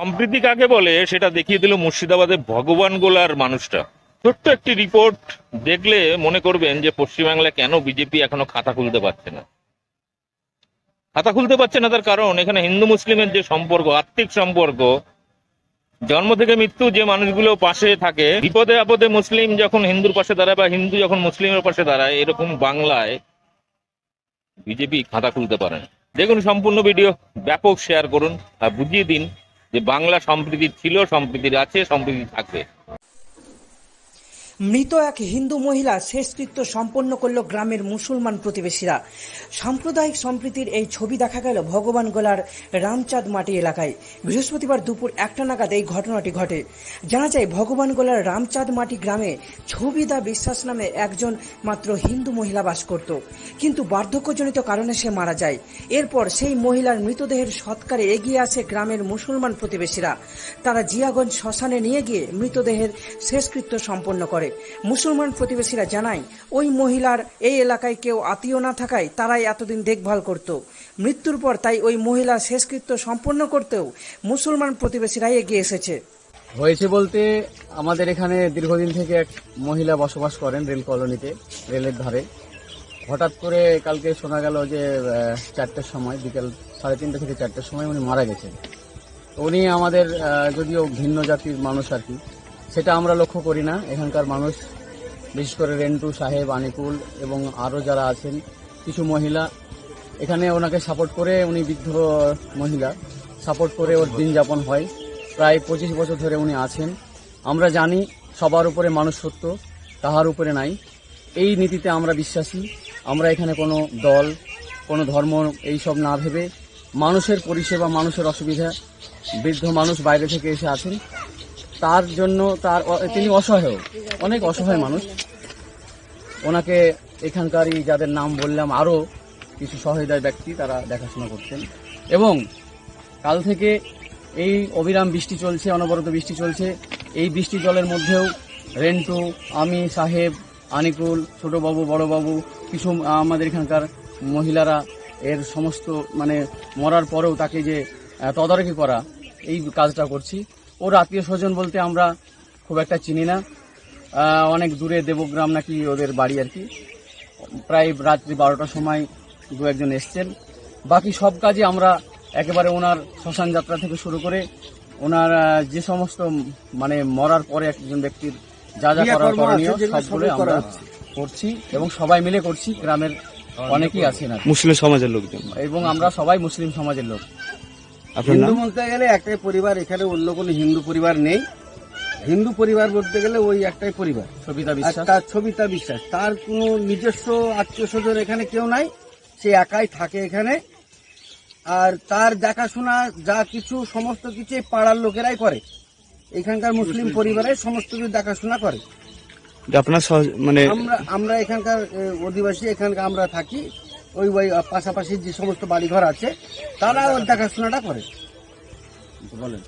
সম্প্রীতি কাকে বলে সেটা দেখিয়ে দিল মুর্শিদাবাদে ভগবান গোলার মানুষটা। ছোট্ট একটি রিপোর্ট দেখলে মনে করবেন যে পশ্চিমবাংলায় কেন বিজেপি এখনও খাতা খুলতে পারছে না। খাতা খুলতে পারছে না তার কারণ এখানে হিন্দু মুসলিমের যে সম্পর্ক, আত্মিক সম্পর্ক, জন্ম থেকে মৃত্যু যে মানুষগুলো পাশে থাকে, বিপদে আপদে মুসলিম যখন হিন্দুর পাশে দাঁড়ায় বা হিন্দু যখন মুসলিমের পাশে দাঁড়ায়, এরকম বাংলায় বিজেপি খাতা খুলতে পারেন দেখুন সম্পূর্ণ ভিডিও ব্যাপক শেয়ার করুন আর বুঝিয়ে দিন যে বাংলা সম্প্রীতি ছিল সম্প্রীতির আছে সম্প্রীতি থাকবে। মৃত এক হিন্দু মহিলা শেষকৃত্য সম্পন্ন করল গ্রামের মুসলমান প্রতিবেশীরা। সাম্প্রদায়িক সম্প্রীতির এই ছবি দেখা গেল ভগবান গোলার রামচাঁদ মাটি এলাকায়। বৃহস্পতিবার দুপুর একটা নাগাদ এই ঘটনাটি ঘটে। জানা যায়, ভগবান গোলার রামচাঁদ মাটি গ্রামে ছবিদা বিশ্বাস নামে একজন মাত্র হিন্দু মহিলা বাস করত। কিন্তু বার্ধক্যজনিত কারণে সে মারা যায়। এরপর সেই মহিলার মৃতদেহের সৎকারে এগিয়ে আসে গ্রামের মুসলমান প্রতিবেশীরা। তারা জিয়াগঞ্জ শ্মশানে নিয়ে গিয়ে মৃতদেহের শেষকৃত্য সম্পন্ন করে। মুসলমান প্রতিবেশীরা জানায়, ওই মহিলার এই এলাকায় কেউ আত্মীয় না থাকায় তারাই এতদিন দেখভাল করত। মৃত্যুর পর তাই ওই মহিলা শেষকৃত্য সম্পন্ন করতেও মুসলমান প্রতিবেশীরাই এগিয়ে এসেছে। হয়েছে বলতে আমাদের এখানে দীর্ঘদিন থেকে এক মহিলা বসবাস করেন রেল কলোনিতে, রেলের ধারে। হঠাৎ করে কালকে শোনা গেল যে চারটের সময়, বিকেল সাড়ে তিনটে থেকে চারটের সময় উনি মারা গেছেন। উনি আমাদের যদিও ভিন্ন জাতির মানুষ আর কি সেটা আমরা লক্ষ্য করি না। এখানকার মানুষ, বিশেষ করে রেন্টু সাহেব, আনিকুল এবং আরও যারা আছেন, কিছু মহিলা, এখানে ওনাকে সাপোর্ট করে উনি বৃদ্ধ মহিলা সাপোর্ট করে ওর দিন যাপন হয়। প্রায় পঁচিশ বছর ধরে উনি আছেন। আমরা জানি সবার উপরে মানুষ সত্য তাহার উপরে নাই। এই নীতিতে আমরা বিশ্বাসী। আমরা এখানে কোনো দল, কোনো ধর্ম এই সব না ভেবে মানুষের পরিষেবা, মানুষের অসুবিধা, বৃদ্ধ মানুষ বাইরে থেকে এসে আছেন। তার জন্য তার তিনি অসহায়, অনেক অসহায় মানুষ। ওনাকে এখানকারই যাদের নাম বললাম আরও কিছু সহৃদয় ব্যক্তি তারা দেখাশোনা করছেন। এবং কাল থেকে এই অবিরাম বৃষ্টি চলছে, অনবরত বৃষ্টি চলছে। এই বৃষ্টি জলের মধ্যেও রেন্টু, আমি, সাহেব, আনিকুল, ছোটবাবু, বড়বাবু, কিছু আমাদের এখানকার মহিলারা, এর সমস্ত মানে মরার পরেও তাকে যে তদারকি করা, এই কাজটা করছি। ওর আত্মীয় স্বজন বলতে আমরা খুব একটা চিনি না। অনেক দূরে দেবগ্রাম নাকি ওদের বাড়ি আর কি। প্রায় রাত্রি বারোটার সময় দু একজন এসছেন। বাকি সব কাজে আমরা একেবারে ওনার শ্মশান যাত্রা থেকে শুরু করে ওনার যে সমস্ত মানে মরার পরে একজন ব্যক্তির যা যা করার করণীয় সবগুলো আমরা করছি এবং সবাই মিলে করছি। গ্রামের অনেকেই আছেন। মুসলিম সমাজের লোকজন। এবং আমরা সবাই মুসলিম সমাজের লোক। হিন্দু বলতে গেলে একটাই পরিবার এখানে অন্য কোনো হিন্দু পরিবার নেই। হিন্দু পরিবার বলতে গেলে ওই একটাই পরিবার। সবিতা বিশ্বাস? তার ছবিতা বিশ্বাস। তার কোনো নিজস্ব আত্মীয় স্বজন এখানে কেউ নাই সে একাই থাকে এখানে। আর তার দেখাশোনা যা কিছু সমস্ত কিছু পাড়ার লোকেরাই করে। এখানকার মুসলিম পরিবারের সমস্ত কিছু দেখাশোনা করে। আপনার মানে আমরা আমরা এখানকার অধিবাসী এখানকার আমরা থাকি। ওই ওই পাশাপাশি যে সমস্ত বাড়িঘর আছে তারা দেখাশোনাটা করে। বলেন।